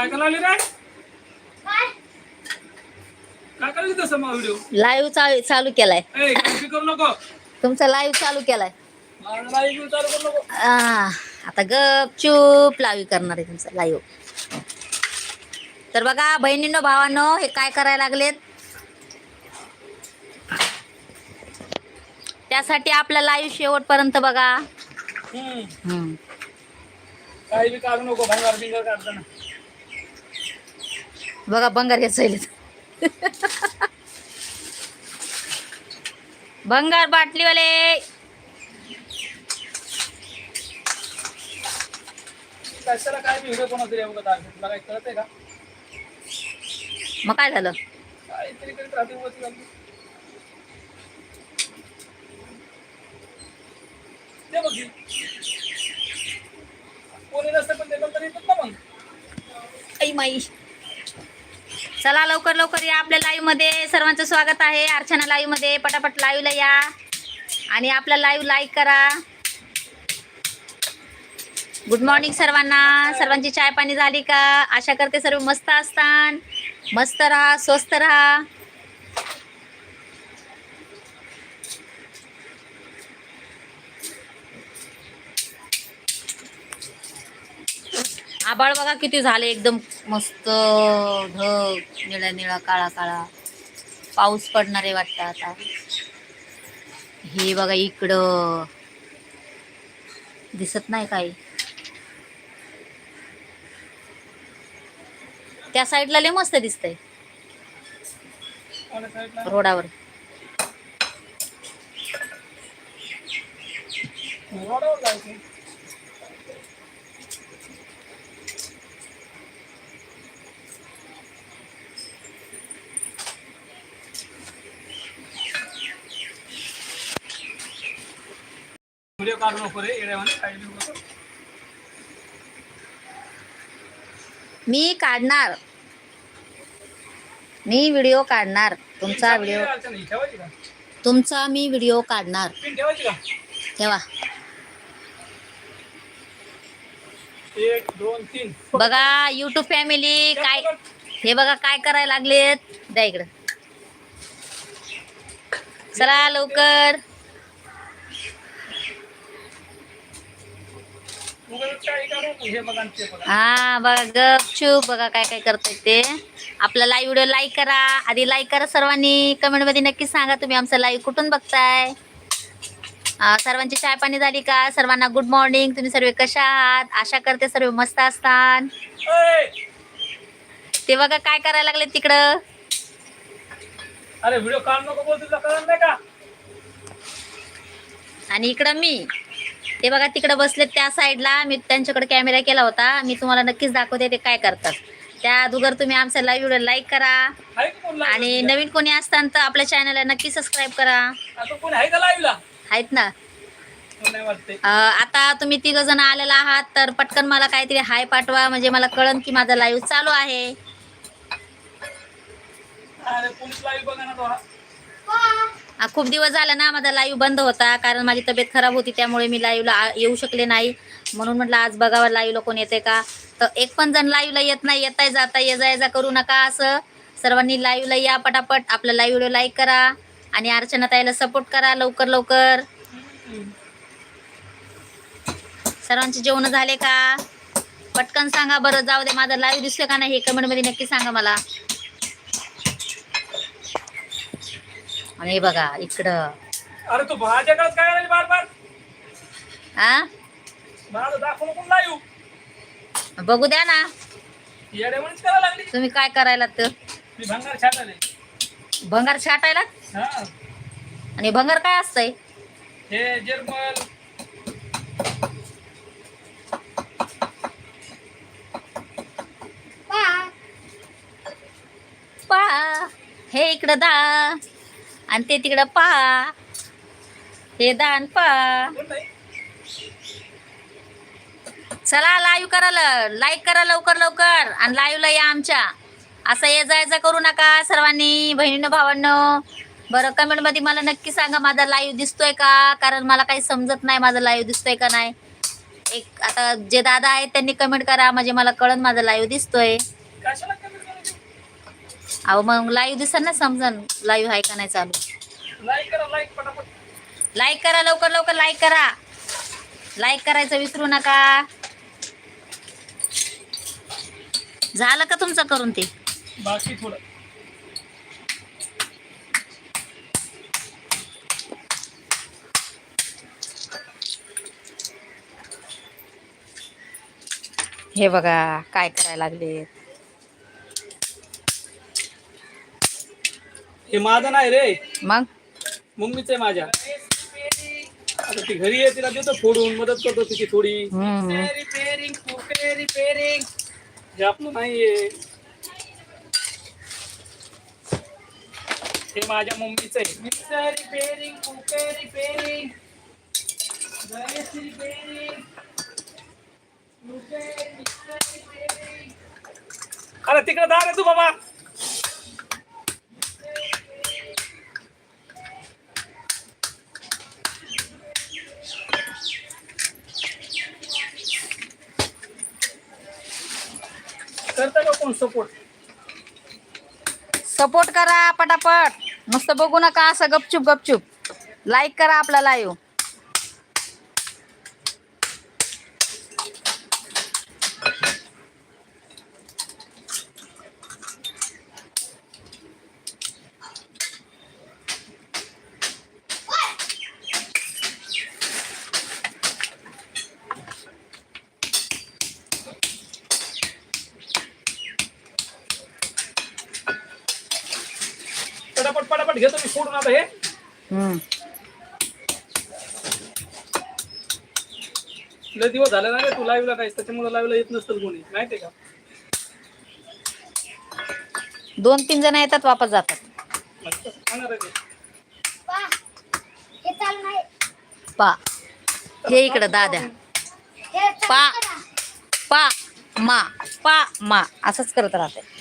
काय करायला रे? काय? करायची तसं मग व्हिडिओ लाईव्ह चालू चालू केलाय. ए करू नको. तुमचा लाईव्ह चालू केलाय. मला एक चालू करू नको. आ, आता गपचूप लाईव्ह करणार आहे तुमचा लाईव्ह तर बघा बहिणींनो भावांनो हे काय करायला लागलेत? त्यासाठी आपला लाईव्ह शेवटपर्यंत बघा. हम्म. हम्म. काही बी काढू नको भंगार बिंगार काढताना. बघा बंगार घ्यायचं बंगार बाटलीवाले. मग काय झालं. कोणी नसतं पण ते नंतर येतात ना मग. आई माई. चला लवकर लवकर या आपल्या लाईव्हमध्ये. सर्वांचं स्वागत आहे. अर्चना लाईव्हमध्ये. पटापट लाईव्हला या. आणि आपला लाईव्ह लाईक करा. गुड मॉर्निंग सर्वांना. सर्वांची चाय पाणी झाली का? आशा करते सर्व मस्त असतान. मस्त राहा स्वस्त राहा. आबाळ बघा किती झाले एकदम मस्त ढग निळा निळा काळा काळा. पाऊस पडणार आहे वाटतं आता. हे बघा इकडं. दिसत नाही काही. त्या साईडला लय मस्त दिसतंय. रोडावर. रोडावर मी काढणार. मी व्हिडिओ काढणार. तुमचा व्हिडिओ अर्चना, ठेवायची का? तुमचा मी व्हिडिओ काढणार. पिन ठेवायची का? तेव्हा एक दोन तीन. बघा युट्यूब फॅमिली काय हे बघा काय करायला लागलेत. द्या इकडं. चला लवकर उगाच काही काढू नको. हे बघा गपचूप बघा. काय काय करतायत ते. आपला लाईव्ह व्हिडिओ लाईक करा. आधी लाईक करा सर्वांनी. कमेंटमध्ये नक्की सांगा तुम्ही आमचा लाईव्ह कुठून बघताय. सर्वांची चाय पाणी झाली का? सर्वांना गुड मॉर्निंग तुम्ही सर्व कशा आहात? आशा करते सर्व मस्त असतात! ते बघा काय करायला लागले तिकडं. अरे व्हिडिओ नको बोल तुला कळलं नाही का? आणि इकडं मी. ते बघा तिकडं बसलेत त्या साईडला. मी त्यांच्याकडे कॅमेरा केला होता. मी तुम्हाला नक्कीच दाखवते ते काय करतात. त्या अगोदर तुम्ही आमचा लाईव्ह व्हिडिओ लाईक करा. आणि? नवीन कोणी असताना तर आपल्या चॅनलला नक्की सबस्क्राईब करा. आता कोणी आहे का लाईव्हला आहेत ना. आता तुम्ही तिघ जण आलेला आहात तर पटकन मला काहीतरी हाय पाठवा. म्हणजे मला कळन की माझा लाईव्ह चालू आहे. हा. खूप दिवस झाला ना माझा लाईव्ह बंद होता कारण माझी तब्येत खराब होती त्यामुळे मी लाईव्हला येऊ शकले नाही. म्हणून म्हटलं आज बघावं लाईव्हला कोण येते का? तर एक पण जण लाईव्हला येत नाही येताय जाता ये जा जा करू नका असं. सर्वांनी लाईव्हला या पटापट. आपला लाईव्ह व्हिडिओ लाईक करा आणि अर्चना ताईला सपोर्ट करा लवकर लवकर. सर्वांचे जेवण झाले का? पटकन सांगा बरं जाऊ दे माझा लाईव्ह दिसलं का नाही हे कमेंटमध्ये नक्की सांगा मला. आणि हे बघा इकडं. अरे तू भाज्या काढत काय राहिली बार बार? हा मला बघू द्या ना. येड्यावानीच करायला लागली. तुम्ही काय करायला तर? मी भंगार छाटायला हा. आणि भंगार काय असतंय? हे जर्मल पा. हे इकडं दा. आणि ते तिकडं पा. हे दान पा. चला लाईव्ह करा लाईक करा लवकर लवकर. आणि लाईव्हला या आमच्या. असं ये जायचं करू नका सर्वांनी बहिणीनं भावांनो. बरं कमेंटमध्ये मला नक्की सांगा माझा लाईव्ह दिसतोय का? कारण मला काही समजत नाही माझा लाईव्ह दिसतोय का नाही. एक आता जे दादा आहेत त्यांनी कमेंट करा. म्हणजे मला कळन माझा लाईव्ह दिसतोय. अहो मग लाईव्ह दिसन ना समजन. लाईव्ह आहे का नाही चालू? लाईक करा लवकर लवकर लाईक करा. लाईक करायचं विसरू नका. झालं का तुमचं करून ते? बाकी थोडं. हे बघा काय करायला लागले हे माझं नाही रे. मग? मम्मीच आहे माझ्या. आता ती घरी आहे तिला देतो फोडून मदत करतो तिची थोडी. हम्म. रिपेअरिंग रिपेअरिंग हे आपलं नाहीये. हे माझ्या मम्मीच आहे. Mixer repairing cooker repairing gas repairing अरे तिकडे दार आहे तू बाबा. करता का कोण सपोर्ट सपोर्ट करा पटापट. नुसतं बघू नका असं गपचूप गपचूप. लाईक करा आपला लाईव्ह पटापट पटापट घेतो मी सोडून आता हे. हम्म. लय दिवस झाले ना रे तू लाईव्हला काहीच त्याच्यामुळे लाईव्हला येत नसतं कोणी. माहितीये का? दोन तीन जण येतात वापस जातात. मस्त. सांगणार आहे ते. पा. हे इकडं दाद्या. पा. पा. मा. पा. मा. असंच करत राहते.